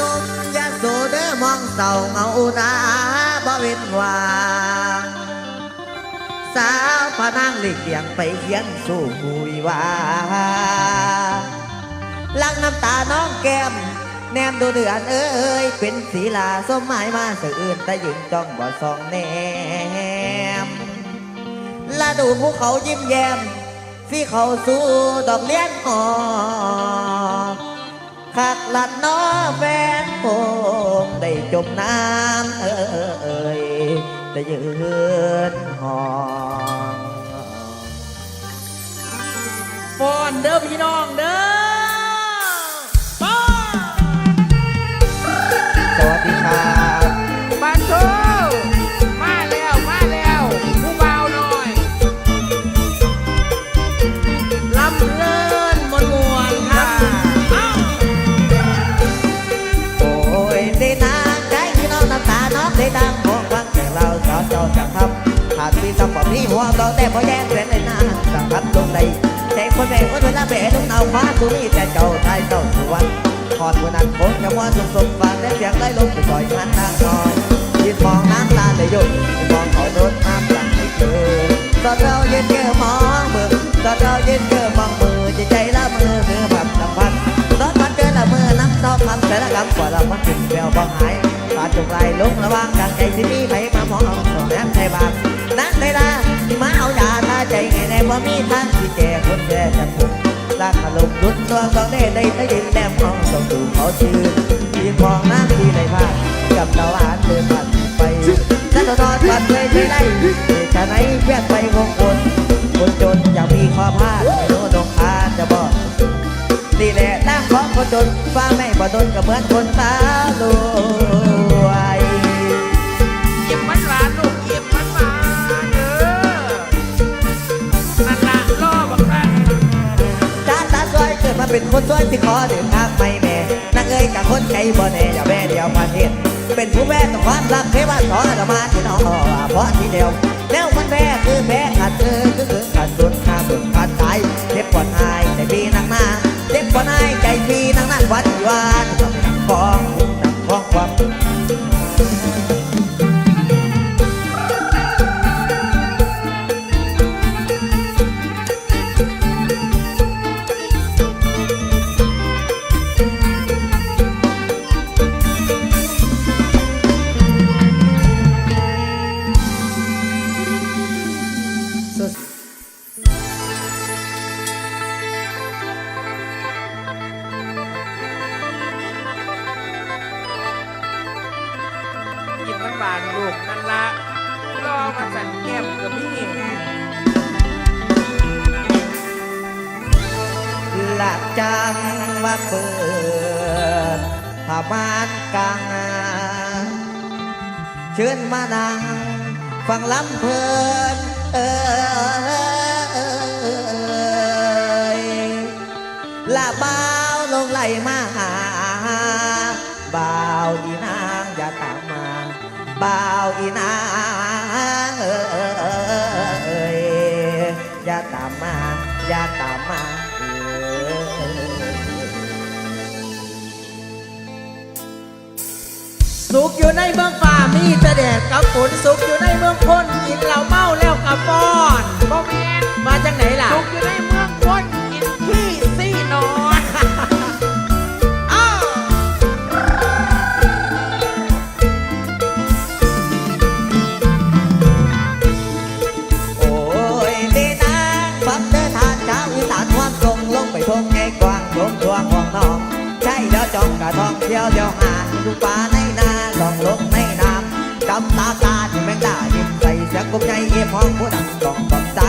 นมยาโสเด้อมองเศร้าเงาหนาบ่เว้นว่างสาวพนางหลีกเลี่ยงไปเขียนสู่คุยว่าลังน้ำตาน้องแก้ม แนมดูเดือนเอ้ย เป็นศีลาสมหมายมาสื่ออื่นแต่ยืนจ้องบ่ส่องแนมและดูภูเขายิ้มแย้มฟีเขาสู่ดอกเลี้ยนหอม คักลัดน้อแฟนผมได้จมน้ำเอ่ยแต่ยืนหอมฟอนเด้อพี่น้องเด้อ องบเราแต่พอแย่งแฟนในหน้าสังคับลงในใจคนแม่คนเวลาเบะลุกเอาฟ้าสุนีแต่เจ้าไทยเจ้าสวนขอดวันนั้นผมจะว่าสุขสมฟังและเสียงได้ลงไปปล่อยมันนางนอนยืนมองน้ำตาเลยหยุดมองเขาโดนน้ำหลังไม่เจอตอนเราเย็นเจอมองมือตอนเราเย็นเจอมองมือใจใจละมือเนื้อแบบสัมพันตอนมันเดินละมือน้ำซ้อมมันแต่ละคำกว่าเรามันถึงแววบ้องหาย ปาจงไรลงระวังกันใจสิมีไปมาหมองเอาส่งแนมไทยบางนั่นได้ละที่มาเอายาทาใจไงในบ่ามีทางที่แจกคนแจกจะถูกลากขลุมรุนตัวสองได้ได้ได้ยินแนมมองส่งดูเขาชื่อยืนมองน้ำที่ในภาพกับตะวันเดินผ่านไปนั่นตอนผ่านไปไม่ได้จะไหนเพียนไปวงคนคนจนอยากมีข้อพลาดไม่รู้ตรงคานจะบอกนี่แหละน้ำของคนจนฟ้าไม่บ่ดนก็เหมือนคนตาลว เป็นคนสวยที่ขอเดินทางไม่แม่นางเอ้ยกับคนใจบ่แน่อย่าแม่เดียวประเทศเป็นผู้แม่ต้องความรักเทวาสอนธรรมาที่น้องเพราะที่เดียวแนวมันแม่คือแม่ขาดเธอคือ จังว่าเปิดผ้าม่านกลางนาเชิญมานั่งฟังลำเพลินเอยละบ่าวลงไหลมาหาบ่าวอีนางอย่าตามมาบ่าวอีนางเอ้ยอย่าตามมาอย่าตามมา สุขอยู่ในเมืองป่ามีแต่แดดกับฝนสุขอยู่ในเมืองพ้นกินเหล้าเมาแล้วกับป้อนบ่แม่นมาจากไหนล่ะ สุขอยู่ในเมืองพ้นกินขี้ซี่นอนอ้าวโอ้ยดีนะฟังเดินทางชาวอีสานความตรงลงไปทงไงกวางทงตัวของน้อง ใช่เดี๋ยวจองกระทองเที่ยวเที่ยวหาดูปานน กุกใจเอี่ยมห้องผู้ดังกองกองใจ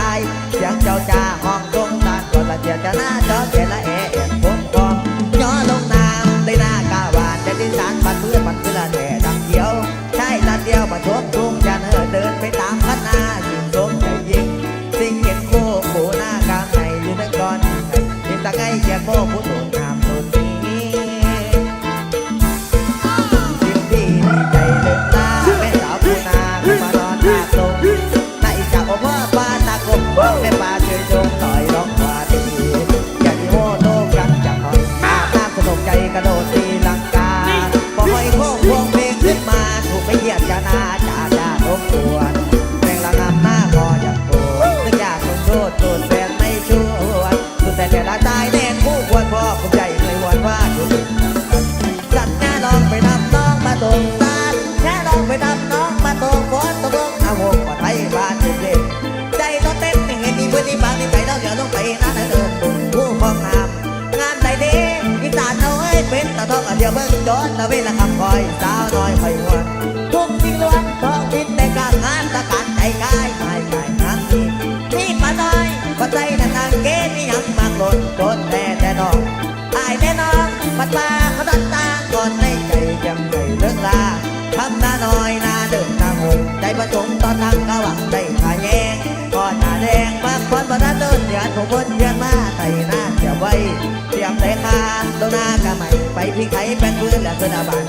เสียงเจ้าจ้าห้องตรงตาก่อนละเจียจะหน้าจอเจียละเอะเอ็นผมกองย่อลงน้ำได้หน้ากาวานจะดินสารบันเพื่อบันเพื่อแต่ดังเดียวใช่ละเดียวมาชมทุ่งจะเนอเดินไปตามคณะสิ่งสมใจยิงสิ่งเห็นโค้โหหน้ากลางในอยู่ทั้งก่อนเห็นตะไคร้เขียนโค้ผู้ถู ที่บางที่ไปเราเดี๋ยวลงไปนั่นเดินผู้ฟองน้ำงานใดดีอีสานเอาไว้เป็นตะทองเดียวเบิ่งโดนตะเวลาคำคอยสาวน้อยคอยหัวทุกสิ่งล้วนท้องถิ่นแต่การงานตะการใจกายไม่กายงานนี้นี่ป้าน้อยป้าใจนั่นนางเกณฑ์นี่ยังมากหล่นโดนแต่แต่น้องอายแน่นอนปัดปาเขาดันตาก่อนในใจยังไม่เลิกลาทำหน้าน้อยหน้าเดินหน้าหงใจประสงค์ตอนทางกะหวังได้ขาแย เดินเดือนผมวนเยือนมาไต่หน้าเสียไว้เตรียมใส่คาตัวหน้ากะใหม่ไปพี่ไข่แป้นพื้นและเสื้อบ้าน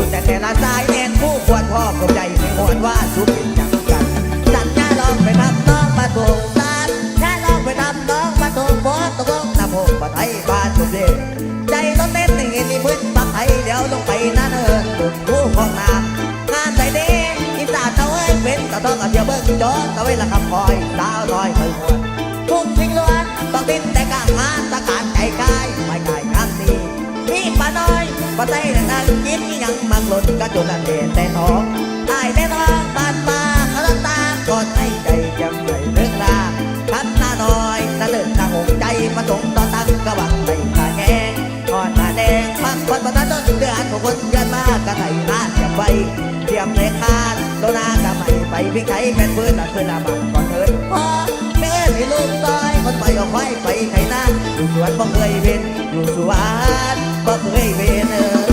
วนสุดแต่แต่ละสายแน่นผู้ควรพ่อกับใจไม่หวนว่าสุขเป็นอย่างกันสัญญาลองไปทำน้องมาถูกสารแค่ลองไปทำน้องมาถูกบอสตกลงนำหกมาไทยบ้านสุดเด็ดใจต้องเต้นในเงินนี่พื้นปักไทยเดี๋ยวลงไปนั่นเอิญตุ่ผู้ของน้ำงานใส่เด้อีสานเอาไว้เป็นตะต้องกับเดียวเบิ้งจอตะเวลาคำคอยสาวน้อยคอยหวนทุกสิ่งล้วนต้องดิ้นแต่กางงานตะการใจกายไม่กายงาน น้อยป้าใจดังๆกินยังมักหล่นกระจุนอันเด่นแต่ทองอายแต่ทองบานปลาเขาละตาก่อนให้ใจจำเลยเรื่องลาทันหน้าน้อยน่าเดินทางหงใจมาส่งตอนตั้งกระหวังไปขาแงงก่อนหน้าแดงพักคนประทันต้นเดือนของคนเยือนมากระไถหน้าจะไปเตรียมในคานโดนากระไม่ไปพิไข่แม่นปืนหลังคืนละบังก่อนเถิดพ่อแม่ให้ลูกตายคนไปเอาไว้ไปไถนาอยู่สวนบ่เคยเว้นอยู่สวน บ่เคยเว้นเออ